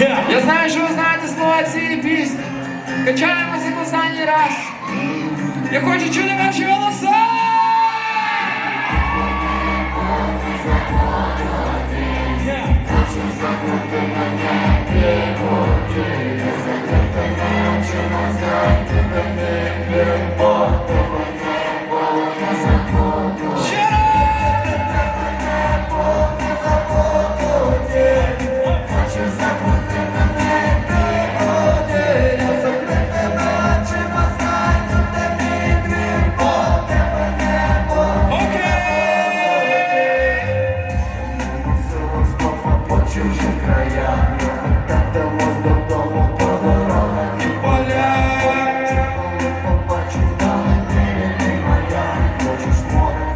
Я знаю, що ви знаєте слова цієї пісні. Качаємося в останній раз. Я хочу чути ваші голоса! Ще краях, по Хочеш море,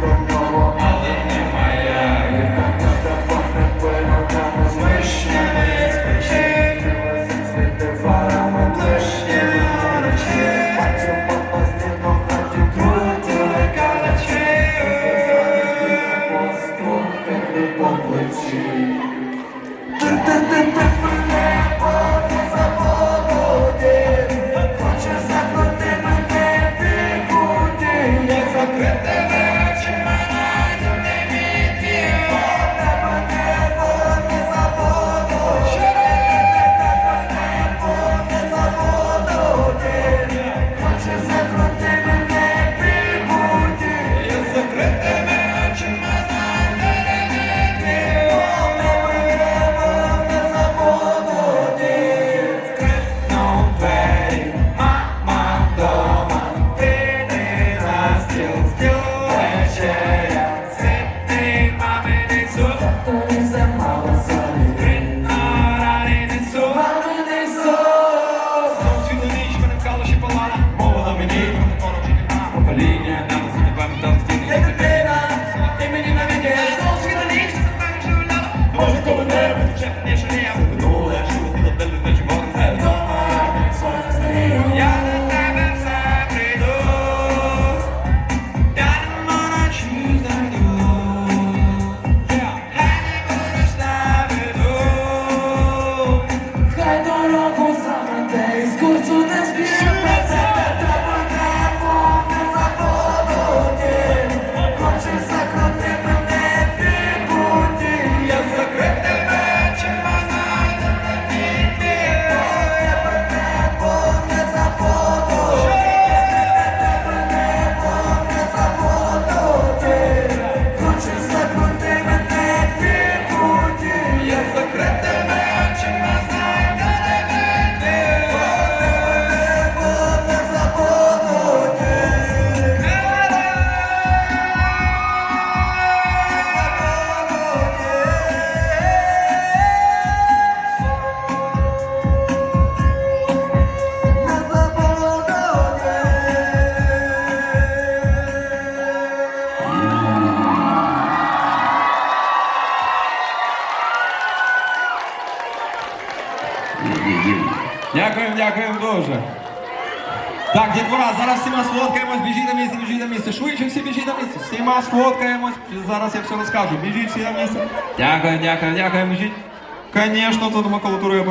до нього Але не моя. Та пахне пилюками з вишнями Світи фарами ближніми Бачу по постійно хаті крутили Постукати по плечі Yeah. Дякуємо, дякуємо дуже. Так, дітвора, зараз всіма сфоткаємось, біжіть на місце, біжіть на місце. Швидше всі біжіть на місце. Всіма сфоткаємось. Зараз я все розкажу. Біжіть всі на місце. Дякую, дякую, дякую, біжіть. Звісно, тут макулатуру я.